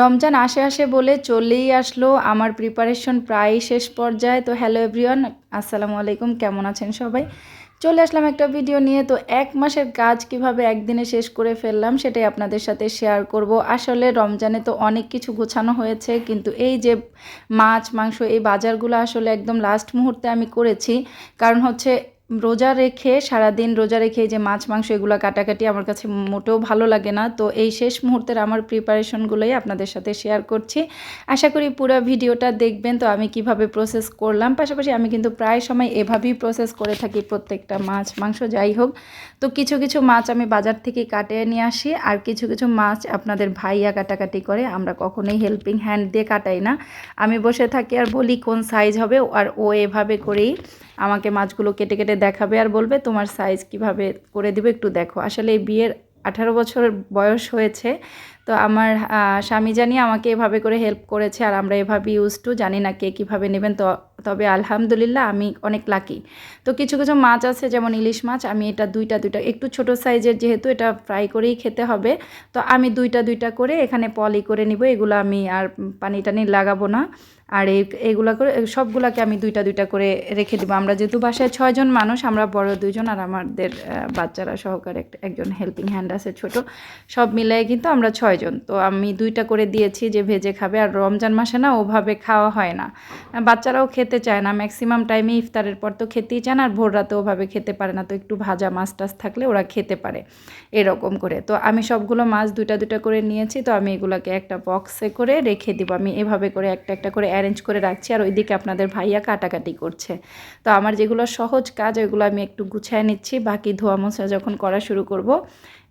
রমজান আসে আসে বলে চলেই আসলো। আমার প্রিপারেশন প্রায় শেষ পর্যায়ে। তো হ্যালো এভরিওয়ান আসসালামু আলাইকুম, কেমন আছেন সবাই? চলে আসলাম একটা ভিডিও নিয়ে। তো এক মাসের কাজ কীভাবে একদিনে শেষ করে ফেললাম সেটাই আপনাদের সাথে শেয়ার করব। আসলে রমজানে তো অনেক কিছু গোছানো হয়েছে, কিন্তু এই যে মাছ, মাংস এই বাজারগুলো আসলে একদম লাস্ট মুহূর্তে আমি করেছি। কারণ হচ্ছে রোজা রেখে, সারাদিন রোজা রেখে যে মাছ, মাংস এগুলো কাটাকাটি আমার কাছে মোটেও ভালো লাগে না। তো এই শেষ মুহূর্তের আমার প্রিপারেশনগুলোই আপনাদের সাথে শেয়ার করছি। আশা করি পুরো ভিডিওটা দেখবেন। তো আমি কীভাবে প্রসেস করলাম? পাশাপাশি আমি কিন্তু প্রায় সময় এভাবেই প্রসেস করে থাকি প্রত্যেকটা মাছ, মাংস যাই হোক। তো কিছু কিছু মাছ আমি বাজার থেকে কাটিয়ে নিয়ে আসি। আর কিছু কিছু মাছ আপনাদের ভাইয়া কাটাকাটি করে, আমরা কখনোই হেল্পিং হ্যান্ড দিয়ে কাটাই না। আমি বসে থাকি আর বলি কোন সাইজ হবে, আর ও এভাবে করেই আমাকে মাছগুলো কেটে কেটে দেখাবে আর বলবে, তোমার সাইজ কীভাবে করে দিবে একটু দেখো। আসলে এই বিয়ের আঠারো বছর বয়স হয়েছে, তো আমার স্বামী জানি আমাকে এভাবে করে হেল্প করেছে আর আমরা এভাবে ইউজ টু জানি না কে কীভাবে নেবেন। তো, তবে আলহামদুলিল্লাহ আমি অনেক লাকি তো কিছু কিছু মাছ আছে, যেমন ইলিশ মাছ, আমি এটা দুইটা দুইটা, একটু ছোট সাইজের যেহেতু এটা ফ্রাই করেই খেতে হবে, তো আমি দুইটা দুইটা করে এখানে পলি করে নিব, এগুলো আমি আর পানি টানি লাগাবো না। আর এই এইগুলো করে, সবগুলোকে আমি দুইটা দুইটা করে রেখে দেবো। আমরা যেহেতু বাসায় ছয়জন মানুষ, আমরা বড় দুজন আর আমাদের বাচ্চারা সহকারে একজন হেল্পিং হ্যান্ড আছে ছোট। সব মিলাই কিন্তু আমরা ছয়জন। তো আমি দুইটা করে দিয়েছি যে ভেজে খাবে। আর রমজান মাসে না ওভাবে খাওয়া হয় না। বাচ্চারাও খেতে চায় না। ম্যাক্সিমাম টাইমে ইফতারের পর তো খেতেই চায় না আর ভোর রাতে ওভাবে খেতে পারে না। তো একটু ভাজা মাছ টাছ থাকলে ওরা খেতে পারে এরকম করে। তো আমি সবগুলো মাছ দুইটা দুইটা করে নিয়েছি। তো আমি এগুলোকে একটা বক্সে করে রেখে দিব। আমি এভাবে করে একটা একটা করে অ্যারেঞ্জ করে রাখছি আর ওইদিকে আপনাদের ভাইয়া কাটাকাটি করছে। তো আমার যেগুলো সহজ কাজ, ওইগুলো আমি একটু গুছায় নিচ্ছি। বাকি ধোয়া মোছা যখন করা শুরু করব,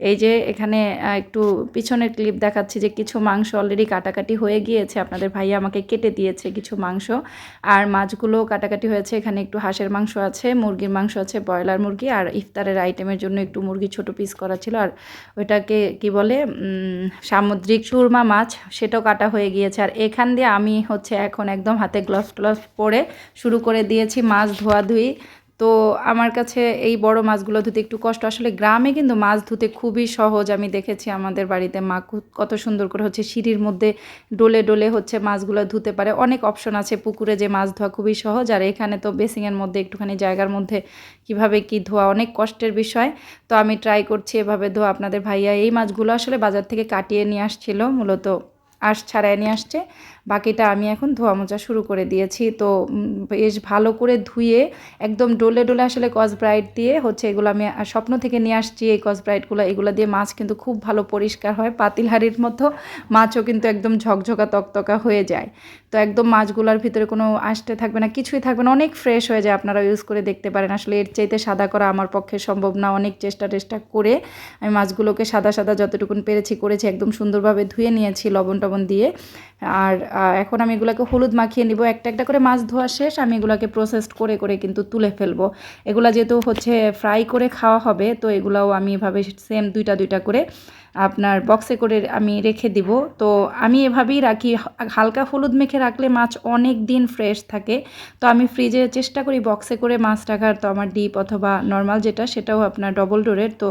এই যে এখানে একটু পিছনের ক্লিপ দেখাচ্ছি যে কিছু মাংস অলরেডি কাটাকাটি হয়ে গিয়েছে। আপনাদের ভাইয়া আমাকে কেটে দিয়েছে কিছু মাংস। আর মাছগুলো কাটাকাটি হয়েছে। এখানে একটু হাঁসের মাংস আছে, মুরগির মাংস আছে, ব্রয়লার মুরগি। আর ইফতারের আইটেমের জন্য একটু মুরগি ছোট পিস করা ছিল। আর ওইটাকে কি বলে সামুদ্রিক সুরমা মাছ, সেটাও কাটা হয়ে গিয়েছে। আর এখান দিয়ে আমি হচ্ছে এখন একদম হাতে গ্লাভস ট্লাভস পরে শুরু করে দিয়েছি মাছ ধোয়াধুয়ি তো আমার কাছে এই বড় মাছগুলো ধুতে একটু কষ্ট। আসলে গ্রামে কিন্তু মাছ ধুতে খুবই সহজ। আমি দেখেছি আমাদের বাড়িতে মা কত সুন্দর করে হচ্ছে সিঁড়ির মধ্যে ডোলে ডোলে হচ্ছে মাছগুলো ধুতে পারে। অনেক অপশন আছে পুকুরে যে মাছ ধোয়া খুবই সহজ। আর এখানে তো বেসিংয়ের মধ্যে একটুখানি জায়গার মধ্যে কীভাবে কি ধোয়া অনেক কষ্টের বিষয়। তো আমি ট্রাই করছি এভাবে ধোয়া। আপনাদের ভাইয়া এই মাছগুলো আসলে বাজার থেকে কাটিয়ে নিয়ে আসছিল। মূলত আঁশ ছাড়াই নিয়ে আসছে। বাকিটা আমি এখন ধোয়া মোচা শুরু করে দিয়েছি। তো বেশ ভালো করে ধুয়ে একদম ডোলে ডোলে আসলে ব্রাইট দিয়ে হচ্ছে এগুলো আমি স্বপ্ন থেকে নিয়ে আসছি এই ব্রাইটগুলো। এগুলো দিয়ে মাছ কিন্তু খুব ভালো পরিষ্কার হয়, পাতিল হাড়ির মতো মাছও কিন্তু একদম ঝকঝকা তকতকা হয়ে যায়। তো একদম মাছগুলোর ভিতরে কোনো আসতে থাকবে না, কিছুই থাকবে না, অনেক ফ্রেশ হয়ে যায় আপনারা ইউজ করে দেখতে পারেন। আসলে এর চাইতে সাদা করা আমার পক্ষে সম্ভব না, অনেক চেষ্টা টেষ্টা করে আমি মাছগুলোকে সাদা সাদা যতটুকুন পেরেছি করেছি, একদম সুন্দরভাবে ধুয়ে নিয়েছি লবণ টবণ দিয়ে। আর এখন আমি এগুলোকে হলুদ মাখিয়ে নিব। একটা একটা করে মাছ ধোয়া শেষ, আমি এগুলোকে প্রসেসড করে করে কিন্তু তুলে ফেলব। এগুলো যেহেতু হচ্ছে ফ্রাই করে খাওয়া হবে, তো এগুলাও আমি এভাবে সেম দুইটা দুইটা করে আপনার বক্সে করে আমি রেখে দিব। তো আমি এভাবেই রাখি। হালকা হলুদ মেখে রাখলে মাছ অনেক দিন ফ্রেশ থাকে। তো আমি ফ্রিজে চেষ্টা করি বক্সে করে মাছ রাখার। তো আমার ডিপ অথবা নর্মাল যেটা, সেটাও আপনার ডবল ডোরের তো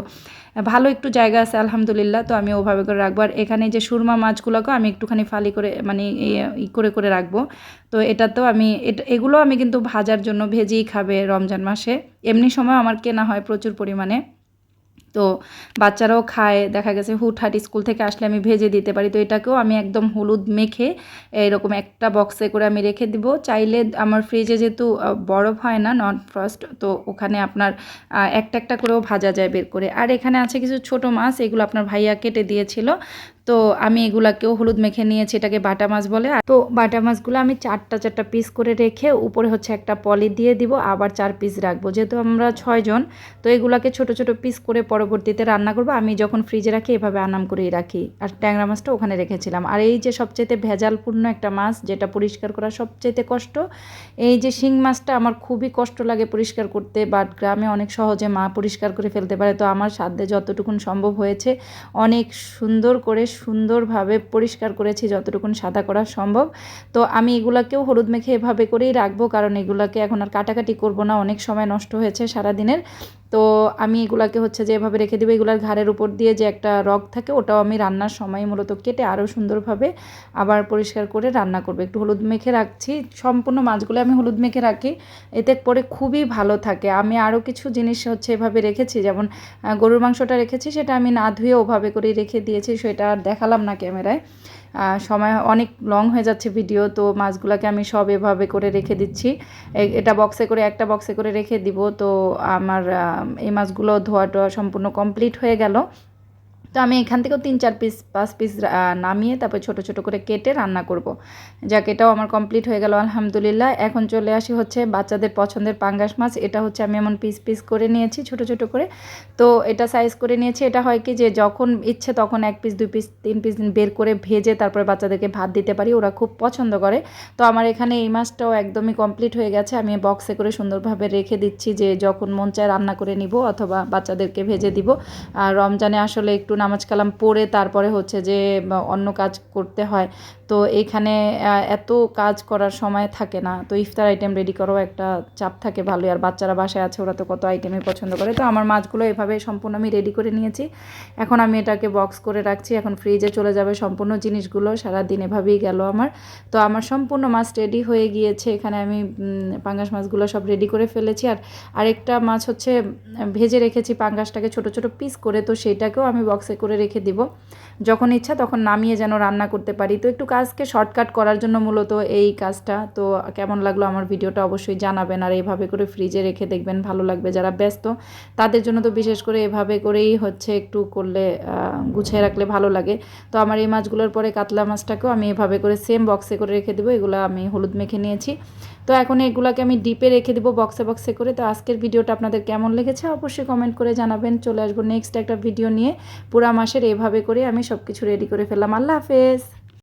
ভালো একটু জায়গা আছে, আলহামদুলিল্লাহ। তো আমি ওভাবে করে রাখব। আর এখানে যে সুরমা মাছগুলোকে আমি একটুখানি ফালি করে মানে ই করে করে রাখব। তো এটা তো আমি এগুলো আমি কিন্তু ভাজার জন্য ভেজেই খাবে রমজান মাসে। এমনি সময় আমার কেনা হয় প্রচুর পরিমাণে। তো বাচ্চারাও খায়, দেখা গেছে হুটহাট স্কুল থেকে আসলে আমি ভেজে দিতে পারি। তো এটাকেও আমি একদম হলুদ মেখে এরকম একটা বক্সে করে আমি রেখে দিব। চাইলে আমার ফ্রিজে যেহেতু বরফ হয় না নন ফ্রস্ট তো ওখানে আপনার একটা একটা করেও ভাজা যায় বের করে। আর এখানে আছে কিছু ছোট মাছ, এগুলো আপনার ভাইয়া কেটে দিয়েছিল। তো আমি এগুলাকেও হলুদ মেখে নিয়েছি, এটাকে বাটা মাছ বলে। তো বাটা মাছগুলো আমি চারটা চারটা পিস করে রেখে উপরে হচ্ছে একটা পলি দিয়ে দিব, আবার চার পিস রাখব। যেহেতু আমরা ছয়জন তো এগুলাকে ছোট ছোট পিস করে পরবর্তীতে রান্না করব। আমি যখন ফ্রিজে রাখি, এভাবে আনাম করেই রাখি। আর ট্যাংরা মাছটা ওখানে রেখেছিলাম। আর এই যে সবচেয়ে ভেজালপূর্ণ একটা মাছ, যেটা পরিষ্কার করা সবচেয়ে কষ্ট, এই যে শিং মাছটা আমার খুবই কষ্ট লাগে পরিষ্কার করতে বাট গ্রামে অনেক সহজে মা পরিষ্কার করে ফেলতে পারে। তো আমার সাধ্যে যতটুকুন সম্ভব হয়েছে, অনেক সুন্দর করে সুন্দরভাবে পরিষ্কার করেছি যতটুকুন সাদা করা সম্ভব। তো আমি এগুলাকেও হলুদ মেখে এভাবে করেই রাখব, কারণ এগুলাকে এখন আর কাটাকাটি করব না। অনেক সময় নষ্ট হয়েছে সারাদিনের। তো আমি এগুলাকে হচ্ছে যে এভাবে রেখে দেবো, এগুলার ঘাড়ের উপর দিয়ে যে একটা রগ থাকে ওটাও আমি রান্নার সময় মূলত কেটে আরও সুন্দরভাবে আবার পরিষ্কার করে রান্না করব। একটু হলুদ মেখে রাখছি, সম্পূর্ণ মাছগুলো আমি হলুদ মেখে রাখি, এতে পরে খুবই ভালো থাকে। আমি আরও কিছু জিনিস হচ্ছে এভাবে রেখেছি, যেমন গরুর মাংসটা রেখেছি, সেটা আমি না ধুয়ে ওভাবে করেই রেখে দিয়েছি, সেটা আর দেখালাম না ক্যামেরায়। সময় অনেক লং হয়ে যাচ্ছে ভিডিও তো মাছগুলোকে আমি সব এভাবে করে রেখে দিচ্ছি। এটা বক্সে করে, একটা বক্সে করে রেখে দিব। তো আমার এই মাছগুলো ধোয়া টোয়া সম্পূর্ণ কমপ্লিট হয়ে গেল। তো আমি এখান থেকেও তিন চার পিস পাঁচ পিস নামিয়ে তারপর ছোট ছোট করে কেটে রান্না করব। যাক, এটাও আমার কমপ্লিট হয়ে গেল, আলহামদুলিল্লাহ। এখন চলে আসি হচ্ছে বাচ্চাদের পছন্দের পাঙ্গাস মাছ। এটা হচ্ছে আমি এমন পিস পিস করে নিয়েছি, ছোট ছোট করে। তো এটা সাইজ করে নিয়েছি। এটা হয় কি যে যখন ইচ্ছে তখন এক পিস দুই পিস তিন পিস বের করে ভেজে তারপরে বাচ্চাদেরকে ভাত দিতে পারি, ওরা খুব পছন্দ করে। তো আমার এখানে এই মাছটাও একদমই কমপ্লিট হয়ে গেছে। আমি বক্সে করে সুন্দরভাবে রেখে দিচ্ছি যে যখন মন চায় রান্না করে নিব অথবা বাচ্চাদেরকে ভেজে দিব। আর রমজানে আসলে একটু নামাজ কালাম পড়ে তারপরে হচ্ছে যে অন্য কাজ করতে হয়। তো এইখানে এত কাজ করার সময় থাকে না। তো ইফতার আইটেম রেডি করাও একটা চাপ থাকে ভালোই। আর বাচ্চারা বাসায় আছে, ওরা তো কত আইটেমই পছন্দ করে। তো আমার মাছগুলো এভাবে সম্পূর্ণ আমি রেডি করে নিয়েছি। এখন আমি এটাকে বক্স করে রাখছি। এখন ফ্রিজে চলে যাবে সম্পূর্ণ জিনিসগুলো। সারাদিন এভাবেই গেল আমার। তো আমার সম্পূর্ণ মাছ রেডি হয়ে গিয়েছে। এখানে আমি পাঙ্গাস মাছগুলো সব রেডি করে ফেলেছি। আর আরেকটা মাছ হচ্ছে ভেজে রেখেছি পাঙ্গাসটাকে ছোট ছোট পিস করে। তো সেটাকেও আমি বক্সে করে রেখে দিব। যখন ইচ্ছা তখন নামিয়ে যেন রান্না করতে পারি। তো একটু কাজকে শর্টকাট করার জন্য মূলত এই কাজটা। তো কেমন লাগল আমার ভিডিওটা অবশ্যই জানাবেন। আর এইভাবে করে ফ্রিজে রেখে দেখবেন ভালো লাগবে যারা ব্যস্ত। তাদের জন্য তো বিশেষ করে এভাবে করেই হচ্ছে একটু করলে গুছিয়ে রাখলে ভালো লাগে। তো আমার এই মাছগুলোর পরে কাতলা মাছটাকেও আমি এভাবে করে সেম বক্সে করে রেখে দেবো। এগুলো আমি হলুদ মেখে নিয়েছি। তো এখন এগুলোকে আমি ডিপে রেখে দেবো বক্সে বক্সে করে। তো আজকের ভিডিওটা আপনাদের কেমন লেগেছে অবশ্যই কমেন্ট করে জানাবেন। চলে আসব নেক্সট একটা ভিডিও নিয়ে। পুরা মাসের এভাবে করে আমি সব কিছু রেডি করে ফেললাম। আল্লাহ হাফেজ।